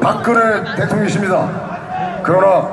박근혜 대통령이십니다. 그러나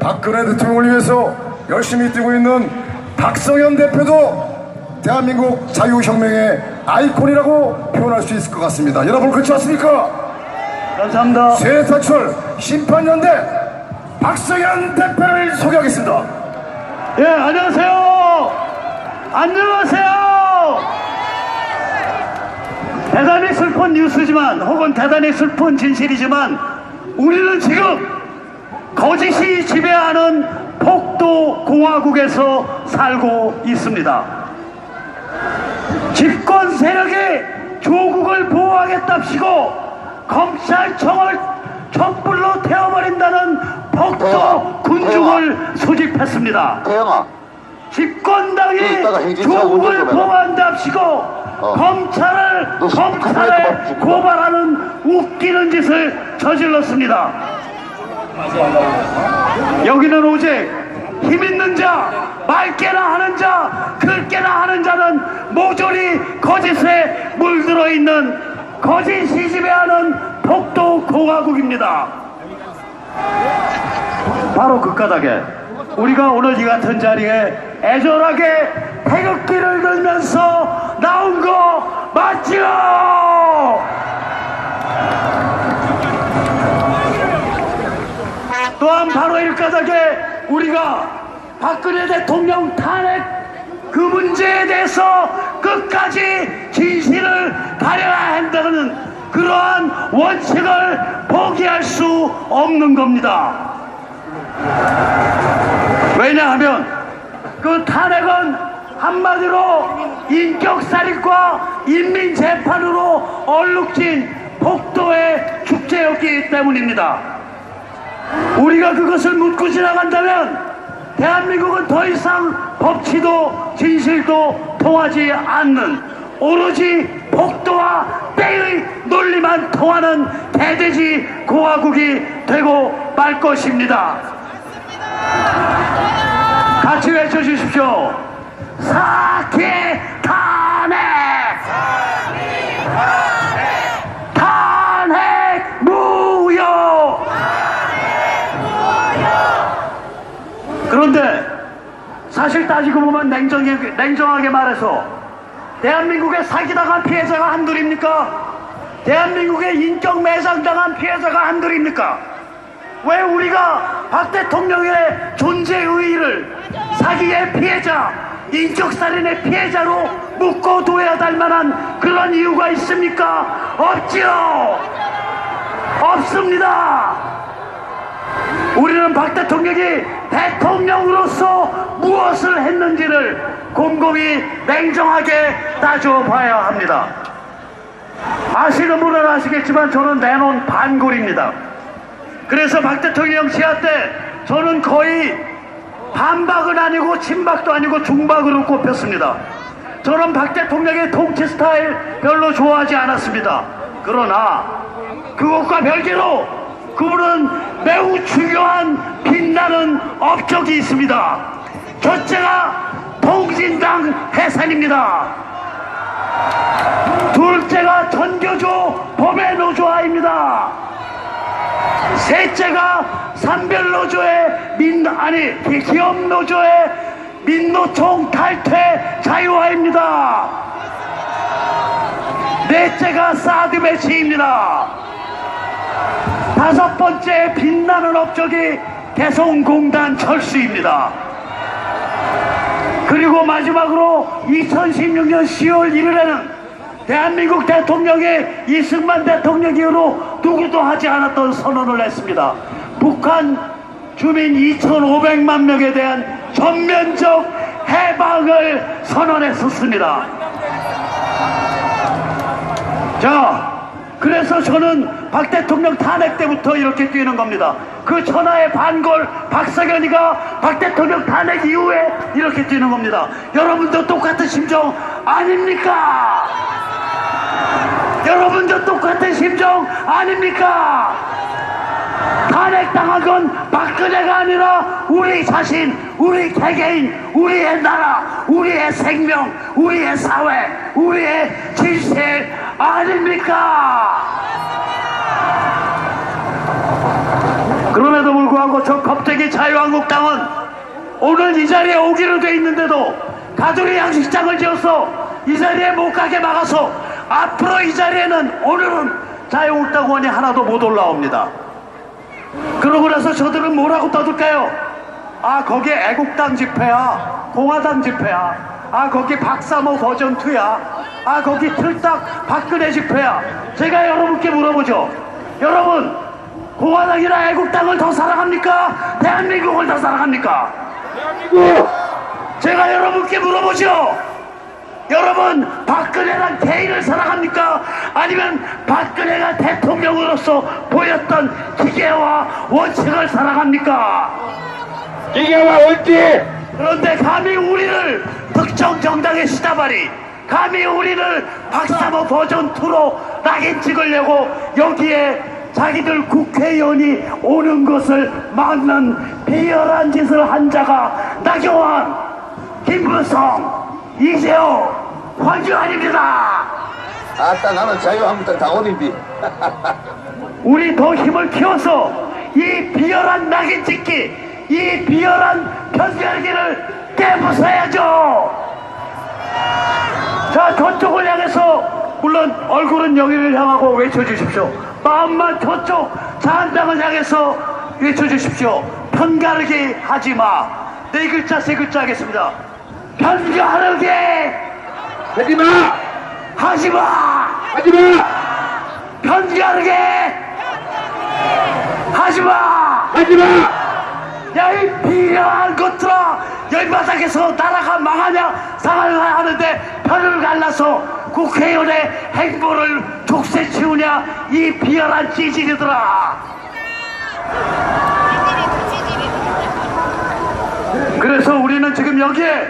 박근혜 대통령을 위해서 열심히 뛰고 있는 박성현 대표도 대한민국 자유혁명의 아이콘이라고 표현할 수 있을 것 같습니다. 여러분 그렇지 않습니까? 감사합니다. 세타철 심판연대 박성현 대표를 소개하겠습니다. 예, 안녕하세요. 안녕하세요. 대단히 슬픈 뉴스지만 혹은 대단히 슬픈 진실이지만 우리는 지금 거짓이 지배하는 폭도 공화국에서 살고 있습니다. 집권 세력이 조국을 보호하겠답시고 검찰청을 촛불로 태워버린다는 폭도 태영아, 군중을 소집했습니다. 태영아, 집권당이 조국을. 보호한답시고 검찰을 너 가만히 검찰에 있어봐, 죽어. 고발하는 웃기는 짓을 저질렀습니다. 여기는 오직 힘 있는 자, 맑게나 하는 자, 긁게나 하는 자는 모조리 거짓에 물들어 있는 거짓이 지배하는 폭도 공화국입니다. 바로 그 까닭에 우리가 오늘 이 같은 자리에 애절하게 태극기를 들면서 나온 거 맞지요? 또한 바로 이 까닭에 우리가 박근혜 대통령 탄핵 그 문제에 대해서 끝까지 진실을 가려야 한다는 그러한 원칙을 포기할 수 없는 겁니다. 왜냐하면 그 탄핵은 한마디로 인격살인과 인민재판으로 얼룩진 폭도의 축제였기 때문입니다. 우리가 그것을 묻고 지나간다면 대한민국은 더 이상 법치도 진실도 통하지 않는 오로지 폭도와 때의 논리만 통하는 대대지 공화국이 되고 말 것입니다. 같이 외쳐주십시오. 사기 탄핵! 탄핵 무효! 그런데 사실 따지고 보면 냉정하게, 냉정하게 말해서 대한민국에 사기당한 피해자가 한둘입니까? 대한민국에 인격 매장당한 피해자가 한둘입니까? 왜 우리가 박 대통령의 존재 의의를 사기의 피해자, 인격살인의 피해자로 묶어둬야 될 만한 그런 이유가 있습니까? 없지요! 없습니다! 우리는 박 대통령이 대통령으로서 무엇을 했는지를 곰곰이 냉정하게 따져봐야 합니다. 아시는 분은 아시겠지만 저는 내놓은 반골입니다. 그래서 박 대통령 시합 때 저는 거의 반박은 아니고 친박도 아니고 중박으로 꼽혔습니다. 저는 박 대통령의 통치 스타일 별로 좋아하지 않았습니다. 그러나 그것과 별개로 그분은 매우 중요한 빛나는 업적이 있습니다. 첫째가 통진당 해산입니다. 둘째가 전교조 법의 노조화입니다. 셋째가 산별노조의 민 아니 기업노조의 민노총 탈퇴 자유화입니다. 넷째가 사드 배치입니다. 다섯 번째 빛나는 업적이 개성공단 철수입니다. 그리고 마지막으로 2016년 10월 1일에는 대한민국 대통령의 이승만 대통령 이후로 누구도 하지 않았던 선언을 했습니다. 북한 주민 2,500만 명에 대한 전면적 해방을 선언했었습니다. 자, 그래서 저는 박 대통령 탄핵 때부터 이렇게 뛰는 겁니다. 그 천하의 반골 박석현이가 박 대통령 탄핵 이후에 이렇게 뛰는 겁니다. 여러분도 똑같은 심정 아닙니까? 여러분도 똑같은 심정 아닙니까? 탄핵당한 건 박근혜가 아니라 우리 자신, 우리 개개인, 우리의 나라, 우리의 생명, 우리의 사회, 우리의 질서 아닙니까? 그럼에도 불구하고 저 겁쟁이 자유한국당은 오늘 이 자리에 오기로 돼 있는데도 가두리 양식장을 지어서 이 자리에 못 가게 막아서 앞으로 이 자리에는 오늘은 자유한국당 의원이 하나도 못 올라옵니다. 그러고 나서 저들은 뭐라고 떠들까요? 아 거기 애국당 집회야 공화당 집회야 아 거기 박사모 버전 2야 아 거기 틀딱 박근혜 집회야 제가 여러분께 물어보죠 여러분 공화당이나 애국당을 더 사랑합니까? 대한민국을 더 사랑합니까? 제가 여러분께 물어보죠 여러분 박근혜란 개인을 사랑합니까? 아니면 박근혜가 대통령으로서 보였던 기계와 원칙을 사랑합니까? 기계와 원칙 그런데 감히 우리를 특정 정당의 시다발이 감히 우리를 박사모 버전 2로 낙인 찍으려고 여기에 자기들 국회의원이 오는 것을 막는 비열한 짓을 한 자가 나경원, 김무성, 이재호, 황교안입니다. 아따 나는 자유한국당 당원인데 우리 더 힘을 키워서 이 비열한 낙인 찍기, 이 비열한 편견기를 깨부숴야죠. 자, 저쪽을 향해서 물론 얼굴은 여기를 향하고 외쳐주십시오. 마음만 저쪽 자한당을 향해서 외쳐주십시오. 편가르기 하지 마. 네 글자 세 글자 하겠습니다. 편가르기 하지마 하지 마. 하지마 편가르기 하지 마. 하지마 야, 이 비열한 것들아! 열바닥에서 나라가 망하냐, 상하냐 하는데 편을 갈라서 국회의원의 행보를 족쇄 치우냐, 이 비열한 찌질이들아! 그래서 우리는 지금 여기에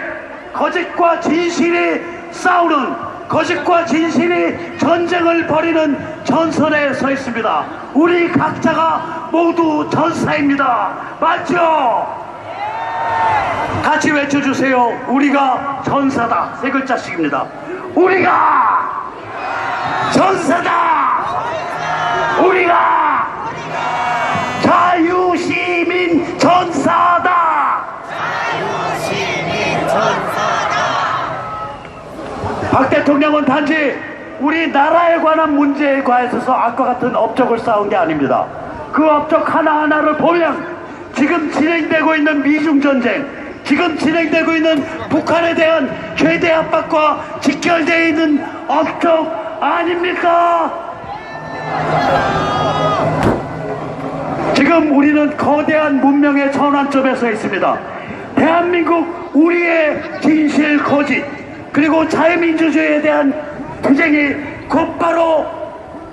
거짓과 진실이 싸우는 거짓과 진실이 전쟁을 벌이는 전선에 서 있습니다. 우리 각자가 모두 전사입니다. 맞죠? 같이 외쳐주세요. 우리가 전사다. 세 글자씩입니다. 우리가 전사다. 박 대통령은 단지 우리 나라에 관한 문제에 관해서 악과 같은 업적을 쌓은 게 아닙니다. 그 업적 하나하나를 보면 지금 진행되고 있는 미중 전쟁, 지금 진행되고 있는 북한에 대한 최대 압박과 직결되어 있는 업적 아닙니까? 지금 우리는 거대한 문명의 전환점에 서 있습니다. 대한민국 우리의 진실 거짓 그리고 자유민주주의에 대한 투쟁이 곧바로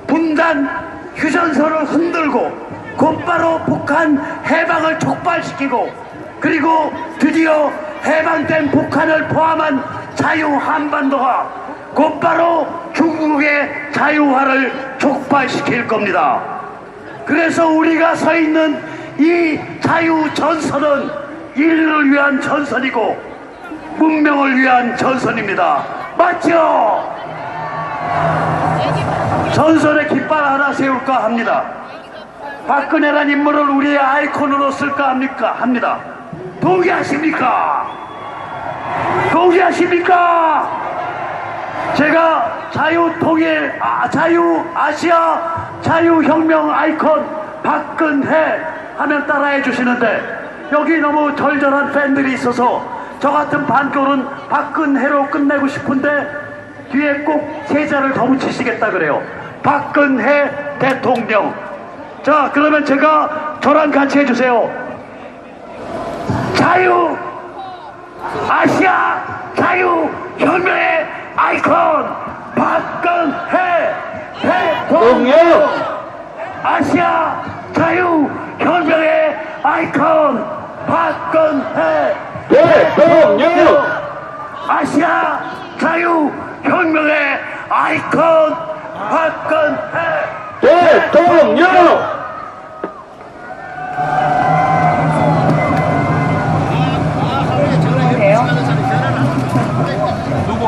분단 휴전선을 흔들고 곧바로 북한 해방을 촉발시키고 그리고 드디어 해방된 북한을 포함한 자유 한반도가 곧바로 중국의 자유화를 촉발시킬 겁니다. 그래서 우리가 서 있는 이 자유 전선은 인류를 위한 전선이고 문명을 위한 전선입니다. 맞죠? 전선의 깃발 하나 세울까 합니다. 박근혜란 인물을 우리의 아이콘으로 쓸까 합니까? 합니다. 동의하십니까? 동의하십니까? 제가 자유 통일, 아, 자유 아시아 자유 혁명 아이콘 박근혜 하면 따라해 주시는데 여기 너무 절절한 팬들이 있어서 저 같은 반골은 박근혜로 끝내고 싶은데 뒤에 꼭 세자를 더 붙이시겠다 그래요. 박근혜 대통령. 자, 그러면 제가 저랑 같이 해주세요. 자유 아시아 자유 혁명의 아이콘 박근혜 대통령 아시아 자유 혁명의 아이콘 박근혜 대통령 아시아 자유혁명의 아이콘 박근혜 대통령 네, 누구?